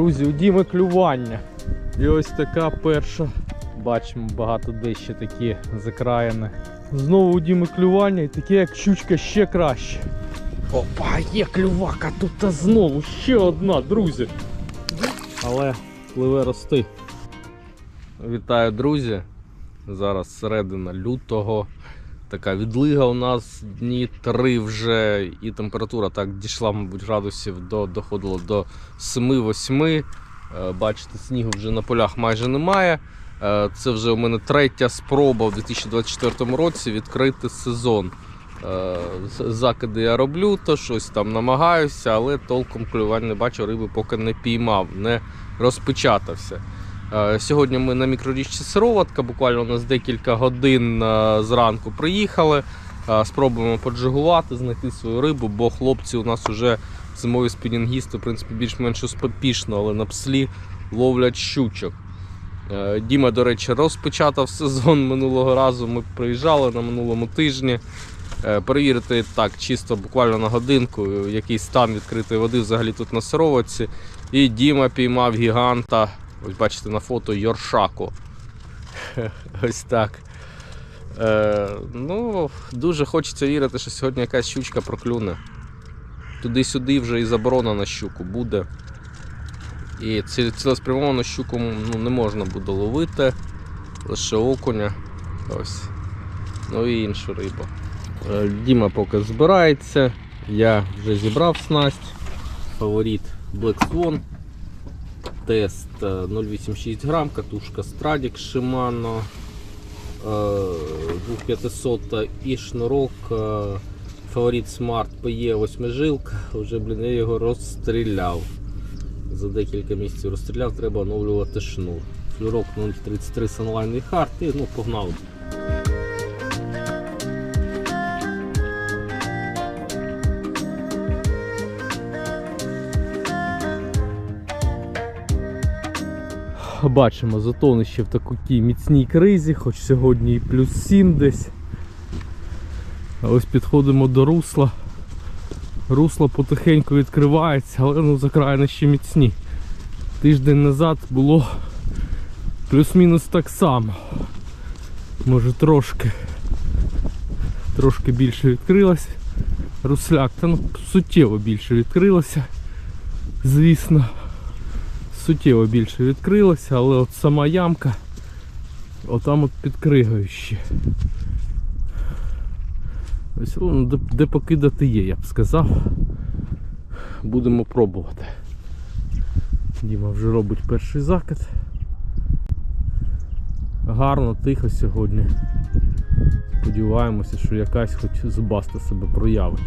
Друзі, у Діми клювання. І ось така перша. Бачимо багато де ще такі закраїни. Знову у Діми клювання і таке як щучка ще краще. Опа, є клювака, тут та знову ще одна, друзі. Але пливе рости. Вітаю, друзі. Зараз середина лютого. Така відлига у нас дні три вже, і температура так дійшла, мабуть, градусів до доходило до 7-8. Е, Бачите, снігу вже на полях майже немає. Е, Це вже у мене третя спроба в 2024 році відкрити сезон. Е, Закиди я роблю, то щось там намагаюся, але толком клювань не бачу, риби поки не піймав, не розпечатався. Е, Сьогодні ми на мікрорічці Сироватка, буквально у нас декілька годин е, зранку приїхали. Е, Спробуємо поджигувати, знайти свою рибу, бо хлопці у нас вже зимові спінінгісти, в принципі, більш-менш успішно, але на пслі ловлять щучок. Діма, до речі, розпочатав сезон минулого разу. Ми приїжджали на минулому тижні. Перевірити так, чисто буквально на годинку, який стан відкритої води взагалі тут на Сироватці. І Діма піймав гіганта. Ось бачите на фото Йоршаку. Ось так. Е, ну, дуже хочеться вірити, що сьогодні якась щучка проклюне. Туди-сюди вже і заборона на щуку буде. І ці- цілеспрямовану щуку ну, не можна буде ловити, лише окуня. Ось. Ну і іншу рибу. Е, Діма поки збирається. Я вже зібрав снасть. Фаворит Black Swan. Тест е, 0,86 грам, катушка Stradic Shimano. е, 2500 і шнурок. е, Фаворит Smart PE 8 жилка. Вже блін, я його розстріляв. За декілька місяців розстріляв, треба оновлювати шнур. Флюрок 0,33 Sunline і Hard і ну, погнали. Бачимо затонище в такій міцній кризі, хоч сьогодні і плюс 7 десь. Ось підходимо до русла. Русло потихеньку відкривається, але ну закраїни ще міцні. Тиждень назад було плюс-мінус так само. Може трошки трошки більше відкрилося. Русляк, та ну суттєво більше відкрилося. Звісно суттєво більше відкрилося, але от сама ямка отам от під. Ось ну, де, де покидати є, я б сказав. Будемо пробувати. Діма вже робить перший закид. Гарно, тихо сьогодні. Сподіваємося, що якась хоч зубаста себе проявить.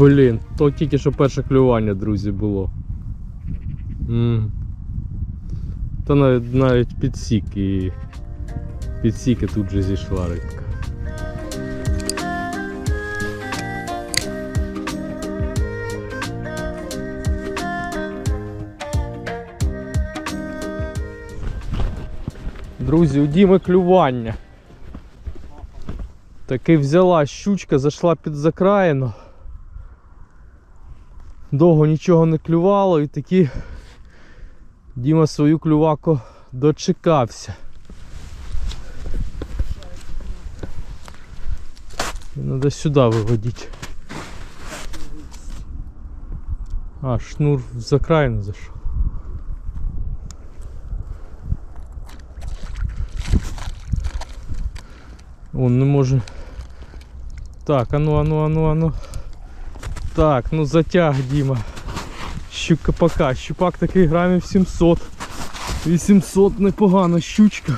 Блін, то тільки що перше клювання, друзі, було. М. Та навіть навіть підсік і підсік і тут же зійшла рибка. Друзі, у Діми клювання. Таки взяла щучка, зайшла під закраїну. Довго нічого не клювало і таки Діма свою клюваку дочекався. Треба сюди виводити. А, шнур в закраїну зайшов. Он не може. Так, ану, ану, ану, ану. Так, ну затяг, Діма. Щука пока. Щупак такий грамів 700. 800 непогана щучка.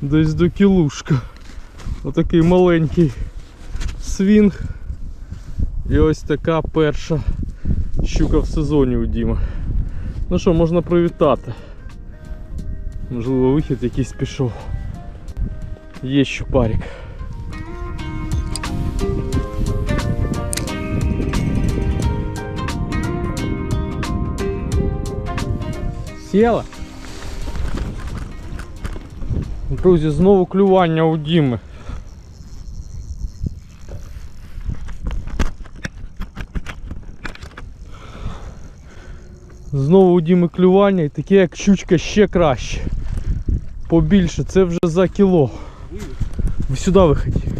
Десь до кілушка. Отакий маленький свінг. І ось така перша щука в сезоні у Діми. Ну що, можна привітати. Можливо, вихід якийсь пішов. Є щупарик. Сіла? Друзі, знову клювання у Діми. Знову у Діми клювання і таке як щучка ще краще. Побільше, це вже за кіло. Сюди виходь.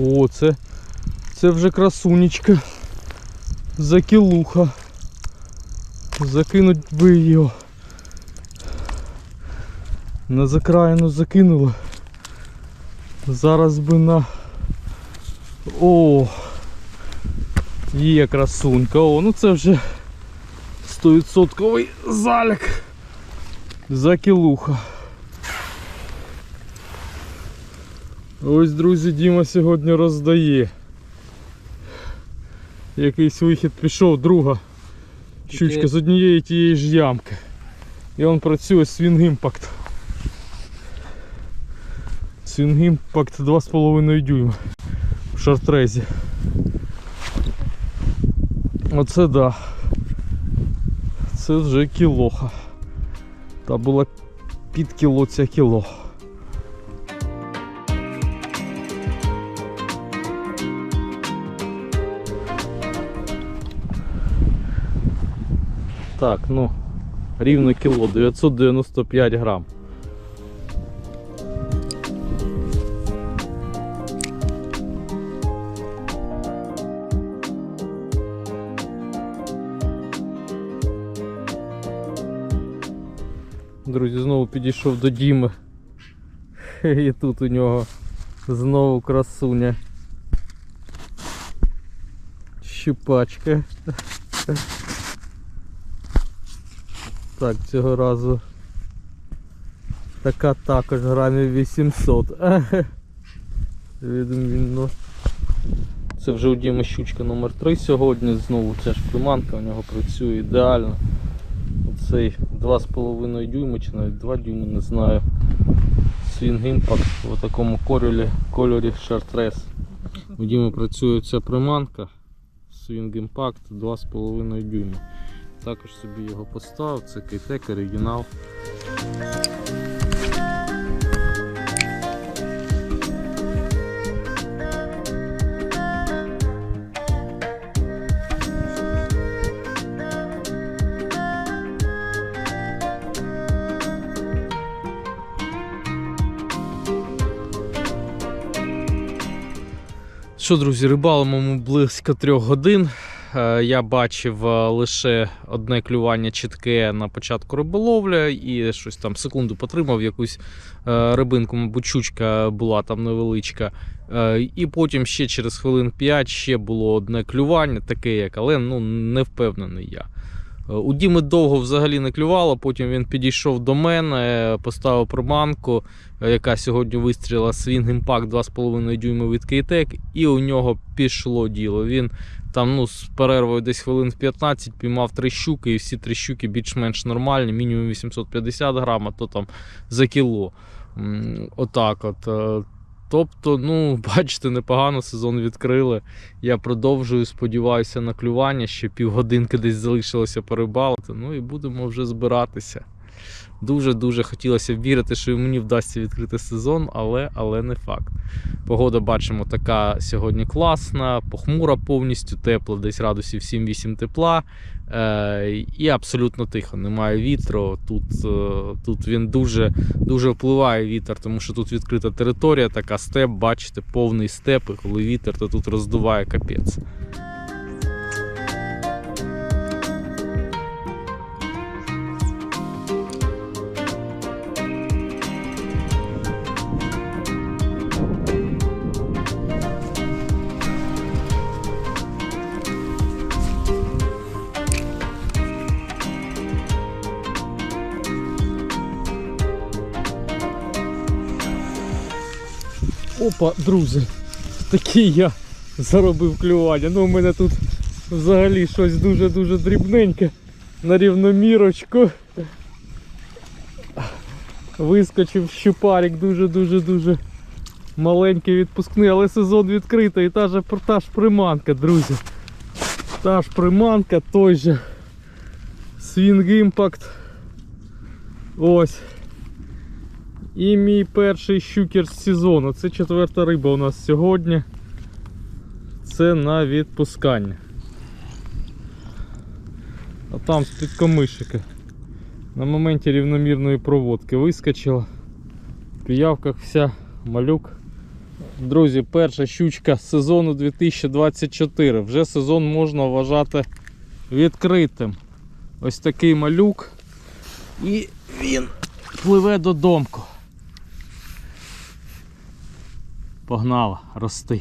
О, це, це вже красунечка. Закілуха. Закинуть би його. На закраїну закинули. Зараз би на... О! Є красунька. О, ну це вже 100% залік. Закілуха. Ось, друзі, Діма сьогодні роздає. Якийсь вихід пішов, друга. Щучка з однієї тієї ж ямки. І він працює. Swing Impact 2,5 дюйма в шартрезі. Оце да. Це вже кілоха. Та була під кіло ця кіло. Так, ну, рівно кіло, 995 грам. Друзі, знову підійшов до Діми. І тут у нього знову красуня. Щупачка. Так, цього разу така також грамів 800. Відмінно. Це вже у Діми щучка номер 3 сьогодні. Знову ця ж приманка у нього працює ідеально. Оцей 2,5 дюйма чи навіть 2 дюйми, не знаю. Swing Impact в такому кольорі, кольорі Chartres. У Діми працює ця приманка Swing Impact 2,5 дюйма. Також собі його поставив, це Кейтек оригінал. Що, друзі, рибалимо ми близько трьох годин. Е, Я бачив е, лише одне клювання чітке на початку риболовля і щось там секунду потримав, якусь е, рибинку, мабуть, чучка була там невеличка. І потім ще через хвилин 5 ще було одне клювання, таке як, але ну, не впевнений я. У Діми довго взагалі не клювало, потім він підійшов до мене, поставив приманку, яка сьогодні вистріла Swing Impact 2,5 дюйма від Кейтек, і у нього пішло діло. Він там ну, з перервою десь хвилин в 15 піймав три щуки, і всі три щуки більш-менш нормальні, мінімум 850 грам, а то там за кіло. Отак от. е. Тобто, ну, бачите, непогано сезон відкрили. Я продовжую, сподіваюся, на клювання. Ще півгодинки десь залишилося порибалити. Ну і будемо вже збиратися. Дуже-дуже хотілося б вірити, що мені вдасться відкрити сезон, але, але не факт. Погода бачимо така сьогодні класна, похмура повністю, тепла, десь градусів 7-8 тепла. Е, і абсолютно тихо, немає вітру. Тут, е, тут він дуже, дуже впливає вітер, тому що тут відкрита територія, така степ, бачите, повний степ, і коли вітер, то тут роздуває капець. Опа, друзі, такий я заробив клювання. Ну, у мене тут взагалі щось дуже-дуже дрібненьке на рівномірочку. Вискочив щупарик дуже-дуже-дуже маленький відпускний, але сезон відкритий. І та ж, та ж приманка, друзі. Та ж приманка, той же Swing Impact. Ось. І мій перший щукер з сезону. Це четверта риба у нас сьогодні. Це на відпускання. А там з-під. На моменті рівномірної проводки вискочила. В піявках вся малюк. Друзі, перша щучка сезону 2024. Вже сезон можна вважати відкритим. Ось такий малюк. І він пливе додомку. Погнала, рости.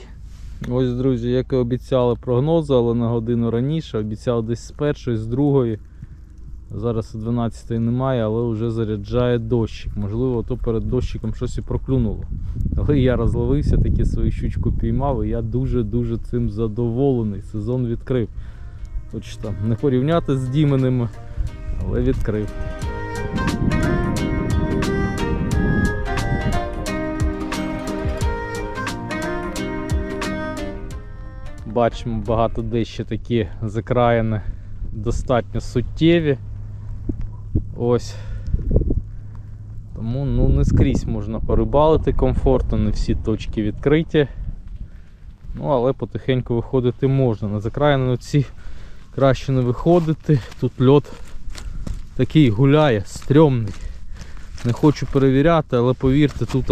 Ось, друзі, як і обіцяли прогнози, але на годину раніше. Обіцяли десь з першої, з другої. Зараз о 12 немає, але вже заряджає дощик. Можливо, то перед дощиком щось і проклюнуло. Але я розловився, таки свою щучку піймав, і я дуже-дуже цим задоволений. Сезон відкрив. Хоч там не порівняти з Діменими, але відкрив. Бачимо багато де ще такі закраїни достатньо суттєві. Ось. Тому ну, не скрізь можна порибалити комфортно, не всі точки відкриті. Ну, але потихеньку виходити можна. На закраїни ці краще не виходити. Тут льот такий гуляє, стрьомний. Не хочу перевіряти, але повірте, тут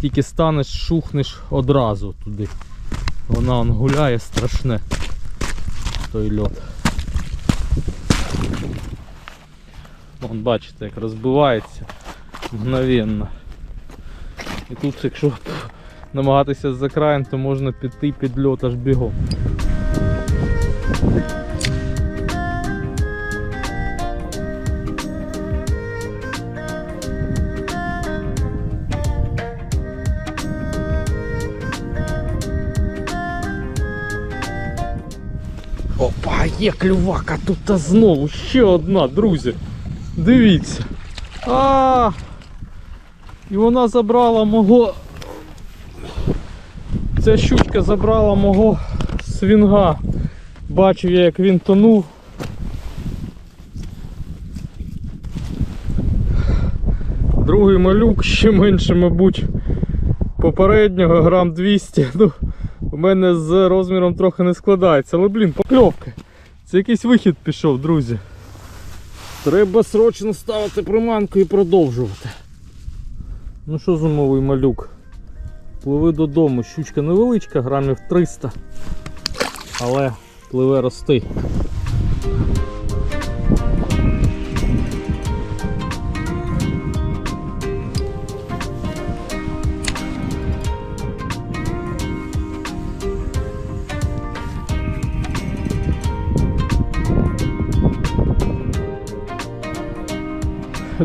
тільки станеш, шухнеш одразу туди. Вона он гуляє страшне. Той льот. Вон бачите, як розбивається мгновенно. І тут, якщо намагатися з закраєм, то можна піти під льот аж бігом. Є клювака тут знову ще одна, друзі. Дивіться. А, і вона забрала мого. Ця щучка забрала мого свінга. Бачив я, як він тонув. Другий малюк ще менше, мабуть, попереднього, грам 200. Ну, у мене з розміром трохи не складається, але блін, покльовка. Це якийсь вихід пішов, друзі. Треба срочно ставити приманку і продовжувати. Ну що зумовий малюк? Пливи додому. Щучка невеличка, грамів 300. Але пливе рости.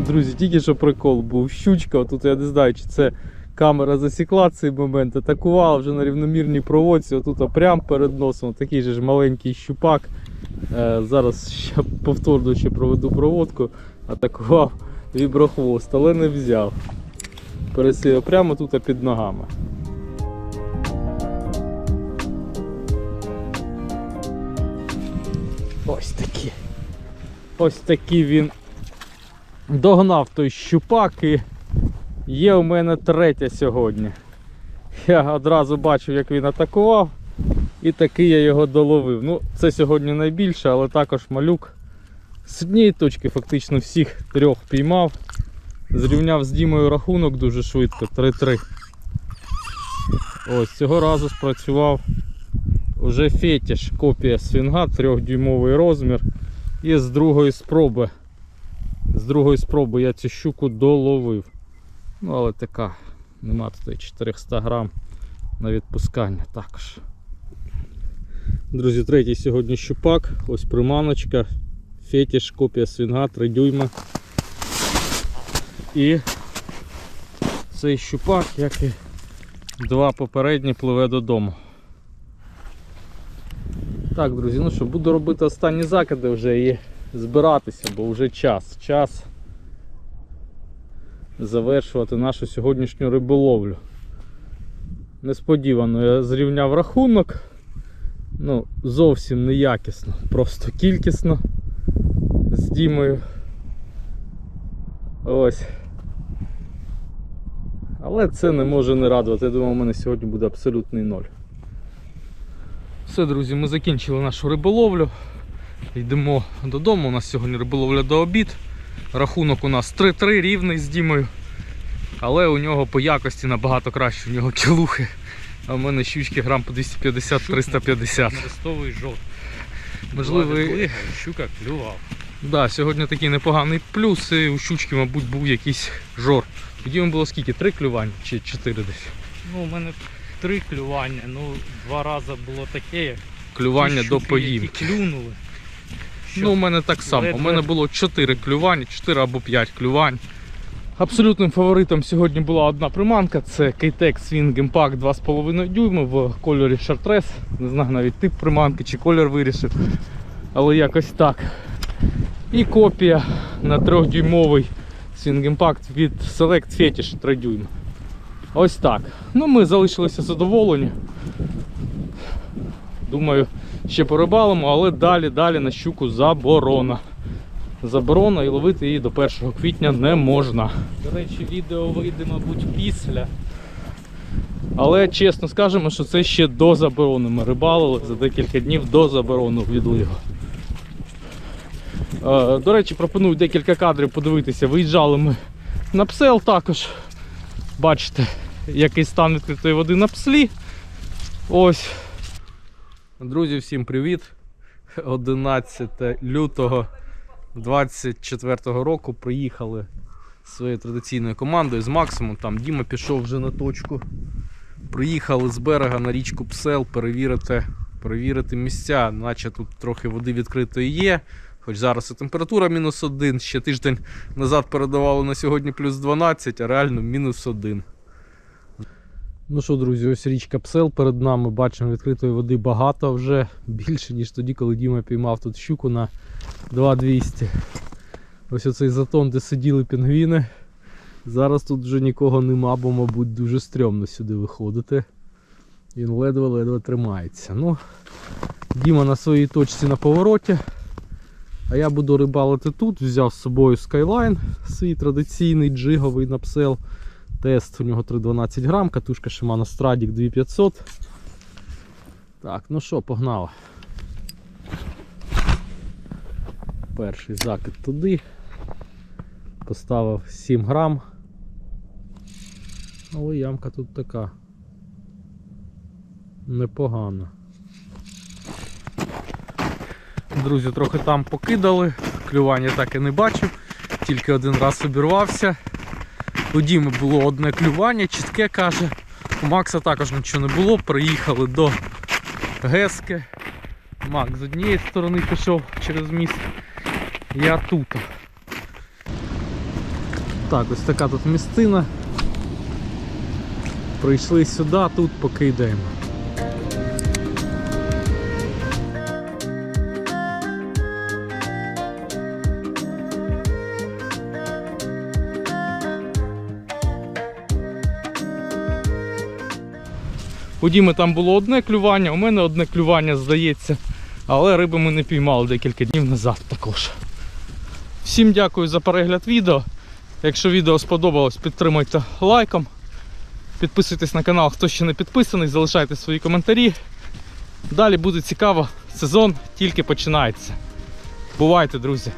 Друзі, тільки що прикол був. Щучка, тут я не знаю, чи це камера засікла цей момент, атакувала вже на рівномірній проводці, отут прямо перед носом, такий же ж маленький щупак. Е, зараз ще повторно ще проведу проводку, атакував віброхвост, але не взяв. Пересів прямо тут під ногами. Ось такі. Ось такий він догнав той щупак і є у мене третя сьогодні. Я одразу бачив, як він атакував, і таки я його доловив. Ну, це сьогодні найбільше, але також малюк. З однієї точки фактично всіх трьох піймав. Зрівняв з Дімою рахунок дуже швидко, 3-3. Ось цього разу спрацював уже фетіш, копія свінга, 3-дюймовий розмір. І з другої спроби з другої спроби я цю щуку доловив. Ну, але така, нема тут 400 грам на відпускання також. Друзі, третій сьогодні щупак, ось приманочка, фетіш, копія свінга, 3 дюйма. І цей щупак, як і Два попередні пливе додому. Так, друзі, ну що, буду робити останні закиди вже і збиратися, бо вже час. Час завершувати нашу сьогоднішню риболовлю. Несподівано я зрівняв рахунок. Ну, зовсім неякісно, просто кількісно з Дімою. Ось. Але це не може не радувати. Я думаю, у мене сьогодні буде абсолютний ноль. Все, друзі, ми закінчили нашу риболовлю. Йдемо додому. У нас сьогодні риболовля до обід. Рахунок у нас 3-3 рівний з Дімою. Але у нього по якості набагато краще. У нього кілухи. А в мене щучки грам по 250-350. Хрестовий жовт. Можливо, і- щука клював. Да, сьогодні такий непоганий плюс. І у щучки, мабуть, був якийсь жор. Тоді він було скільки? Три клювання чи чотири десь? Ну, у мене три клювання. Ну, два рази було таке. як Клювання до щуки, поїм. які клюнули. Що Ну, у мене так само. У ледве- мене було 4 клювання, 4 або 5 клювань. Абсолютним фаворитом сьогодні була одна приманка. Це Кейтек Swing Impact 2,5 дюйма в кольорі Chartres. Не знаю навіть тип приманки чи колір вирішив. Але якось так. І копія на 3-дюймовий Swing Impact від Select Fetish 3 дюйма. Ось так. Ну, ми залишилися задоволені. Думаю, ще порибалимо, але далі, далі на щуку заборона. Заборона і ловити її до 1 квітня не можна. До речі, відео вийде, мабуть, після. Але чесно скажемо, що це ще до заборони. Ми рибалили за декілька днів до заборони відливу. Е, До речі, пропоную декілька кадрів подивитися. Виїжджали ми на псел також. Бачите, який стан відкритої води на пслі. Ось. Друзі, всім привіт. 11 лютого 24 року приїхали зі своєю традиційною командою з Максимом. Там Діма пішов вже на точку. Приїхали з берега на річку Псел перевірити, перевірити місця, наче тут трохи води відкритої є. Хоч зараз і температура мінус один, ще тиждень назад передавали на сьогодні плюс 12, а реально мінус один. Ну що, друзі, ось річка Псел перед нами. Бачимо відкритої води багато вже більше, ніж тоді, коли Діма піймав тут щуку на 2200. Ось оцей затон, де сиділи пінгвіни. Зараз тут вже нікого нема, бо, мабуть, дуже стрьомно сюди виходити. Він ледве-ледве тримається. Ну, Діма на своїй точці на повороті. А я буду рибалити тут. Взяв з собою Skyline, свій традиційний джиговий напсел. Тест у нього 3,12 грам, катушка Shimano Stradic 2500. Так, ну що, погнали. Перший закид туди. Поставив 7 грам. Але ямка тут така. Непогана. Друзі, трохи там покидали, клювання так і не бачив, тільки один раз обірвався. У Діми було одне клювання, чітке каже. У Макса також нічого не було. Приїхали до Гески. Макс з однієї сторони пішов через міст. Я тут. Так, ось така тут місцина. Прийшли сюди, тут покидаємо. У Діми там було одне клювання, у мене одне клювання, здається. Але риби ми не піймали декілька днів назад також. Всім дякую за перегляд відео. Якщо відео сподобалось, підтримайте лайком. Підписуйтесь на канал, хто ще не підписаний, залишайте свої коментарі. Далі буде цікаво. Сезон тільки починається. Бувайте, друзі!